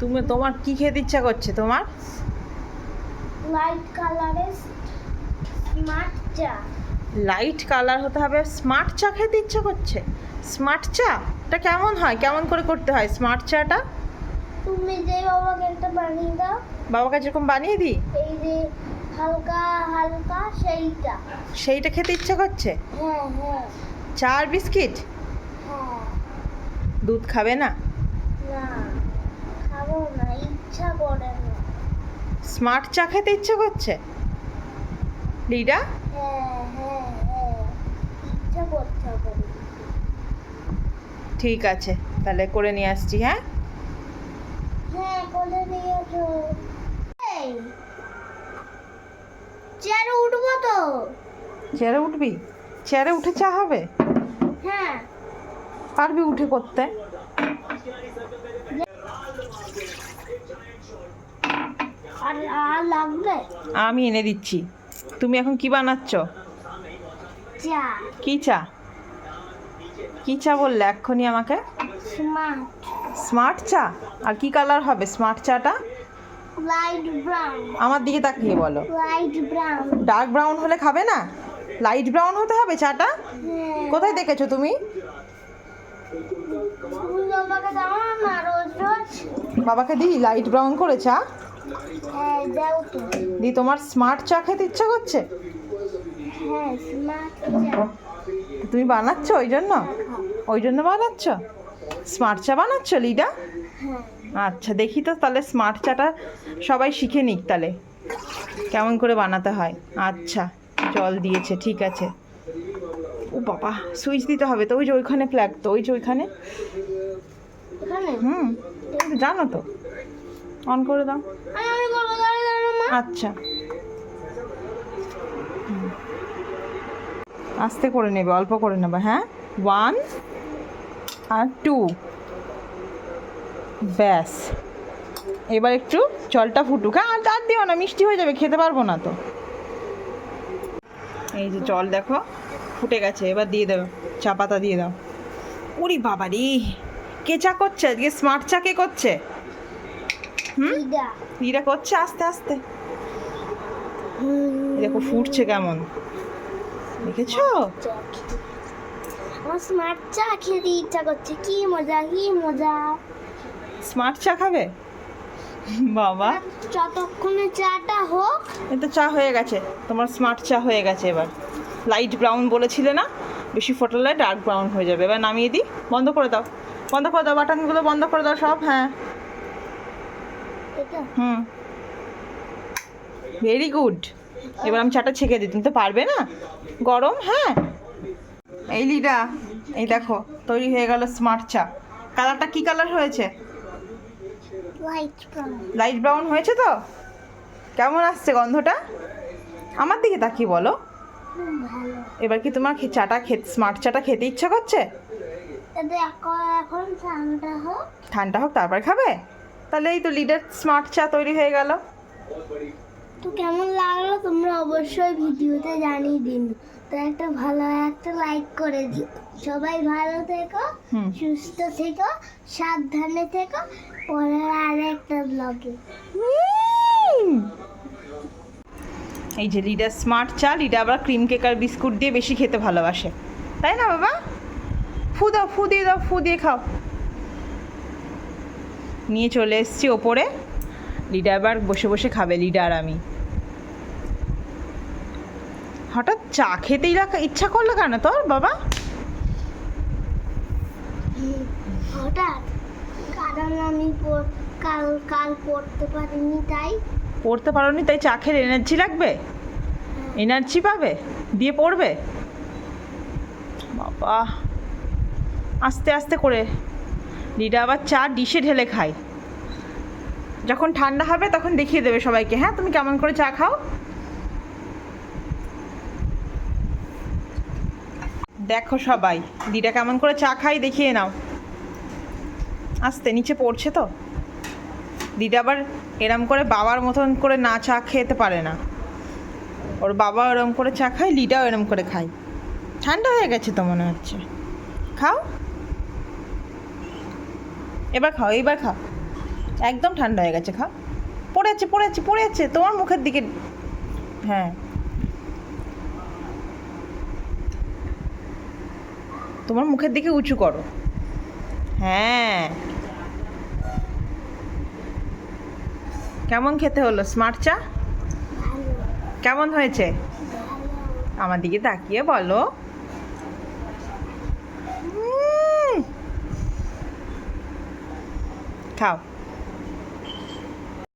তুমি তোমার কি খেতে ইচ্ছা করছে তোমার? লাইট কালারের স্মার্ট চা। লাইট কালার হতে হবে স্মার্ট চা খেতে ইচ্ছা করছে? স্মার্ট চা? এটা কেমন হয়? কেমন করে করতে হয় স্মার্ট চাটা? তুমি যে বাবাকে একটা বানিয়ে দাও। বাবাকে যেরকম বানিয়ে দিই? এই যে হালকা হালকা সেইটা। সেইটা খেতে ইচ্ছা করছে? হ্যাঁ হ্যাঁ। চা আর বিস্কিট? হ্যাঁ। দুধ খাবে না? খাব না ইচ্ছা করে না। স্মার্ট চা খেতে ইচ্ছে করছে? লিডা? হ্যাঁ হ্যাঁ হ্যাঁ ঠিক আছে তাহলে করে নিয়ে আসছি হ্যাঁ? হ্যাঁ চেয়ারে উঠবো তো। চেয়ারে উঠবি? চেয়ারে উঠে চা হবে? হ্যাঁ। পারবি উঠে করতে? আমি এনে দিচ্ছি। তুমি এখন কি বানাচ্ছ? কি চা? কি চা বললে এক্ষুনি আমাকে? স্মার্ট। চা? আর কি কালার হবে স্মার্ট চাটা? Light brown. আমার দিকে তাকিয়ে বলো। Light brown. ডার্ক ব্রাউন হলে খাবে না? লাইট ব্রাউন হতে হবে চাটা? কোথায় দেখেছ তুমি? বাবাকে দিই লাইট ব্রাউন করে চা হ্যাঁ দি তোমার স্মার্ট চা খেতে ইচ্ছা করছে? হ্যাঁ তুমি বানাচ্ছ ওই জন্য? ওই জন্য বানাচ্ছ? স্মার্ট চা বানাচ্ছ লিডা? হ্যাঁ। আচ্ছা দেখি তো তাহলে স্মার্ট চাটা সবাই শিখে নিক তাহলে। কেমন করে বানাতে হয়? আচ্ছা জল দিয়েছে ঠিক আছে। ও বাবা সুইচ দিতে হবে তো ওই যে ওইখানে ফ্ল্যাগ তো ওই যে ওইখানে। হুম জানো তো। অন করে দাও। আচ্ছা। আস্তে করে নেবে অল্প করে নেবে হ্যাঁ? ওয়ান আর টু ব্যাস। এবার একটু জলটা ফুটুক। হ্যাঁ আর আর দিও না মিষ্টি হয়ে যাবে খেতে পারব না তো। এই যে জল দেখো। ফুটে গেছে এবার দিয়ে দাও চা পাতা দিয়ে দাও। উরি বাবা রে কে চা করছে আজকে? স্মার্ট চা কে করছে? হুম? দিদা করছে আস্তে আস্তে। দেখো ফুটছে কেমন। দেখেছ? আমার স্মার্ট চা খেতে ইচ্ছা করছে। কি মজা কি মজা। স্মার্ট চা খাবে? বাবা। যতক্ষণে চাটা হোক। তো চা হয়ে গেছে তোমার স্মার্ট চা হয়ে গেছে এবার। লাইট ব্রাউন বলেছিলে না? বেশি ফোটালে ডার্ক ব্রাউন হয়ে যাবে। এবার নামিয়ে দিই। বন্ধ করে দাও। বন্ধ করে দাও। বাটনগুলো বন্ধ করে দাও সব হ্যাঁ। হুম। ভেরি গুড এবার আমি চাটা ছেঁকে দিই। তুমি তো পারবে না? গরম? হ্যাঁ। এই লিডা এই দেখো তৈরি হয়ে গেল স্মার্ট চা। কালারটা কি কালার হয়েছে? লাইট ব্রাউন লাইট ব্রাউন হয়েছে তো? কেমন আসছে গন্ধটা? আমার দিকে তাকিয়ে বলো। এবার কি তোমার চাটা খেতে স্মার্ট চাটা খেতে ইচ্ছা করছে? এখন ঠান্ডা হোক। ঠান্ডা হোক তারপর খাবে? তাহলে এই তো লিডার স্মার্ট চা তৈরি হয়ে গেল। তো কেমন লাগল তোমরা অবশ্যই ভিডিওতে জানিয়ে দিন। তো একটা ভালো একটা লাইক করে দিও। সবাই ভালো থেকো সুস্থ থেকো সাবধানে থেকো। পরের আর একটা ব্লগে এই যে লিডার স্মার্ট চা, লিডা আবার ক্রিম কেক আর বিস্কুট দিয়ে বেশি খেতে ভালোবাসে। তাই না, বাবা? ফু দাও, ফু দিয়ে দাও, ফু দিয়ে খাও। নিয়ে চলে এসছি ওপরে। লিডা আবার বসে বসে খাবে, লিডা আর আমি। হঠাৎ চা খেতেই রাখা, ইচ্ছা করল কেন তোর, বাবা? হঠাৎ, কারণ আমি কাল কাল পড়তে পারিনি, তাই পড়তে পারোনি, তাই চা এনার্জি লাগবে? এনার্জি পাবে? দিয়ে পড়বে? বাবা, আস্তে আস্তে করে। লিডা আবার চা ডিশে ঢেলে খায়। যখন ঠান্ডা হবে তখন দেখিয়ে দেবে সবাইকে। হ্যাঁ তুমি কেমন করে চা খাও? দেখো সবাই, দিদা কেমন করে চা খাই দেখিয়ে নাও। আস্তে, নিচে পড়ছে তো? দিদা আবার এরম করে বাবার মতন করে না চা খেতে পারে না। ওর বাবা এরম করে চা খায়, লিডাও এরম করে খায়। ঠান্ডা হয়ে গেছে তো মনে হচ্ছে। খাও। এবার খাও, এইবার খাও। একদম ঠান্ডা হয়ে গেছে, খাও। পড়ে আছে পড়ে আছে পড়ে আছে। তোমার মুখের দিকে হ্যাঁ। তোমার মুখের দিকে উঁচু করো। হ্যাঁ। কেমন খেতে হলো? স্মার্ট চা? কেমন হয়েছে? আমার দিকে তাকিয়ে বলো। খাও।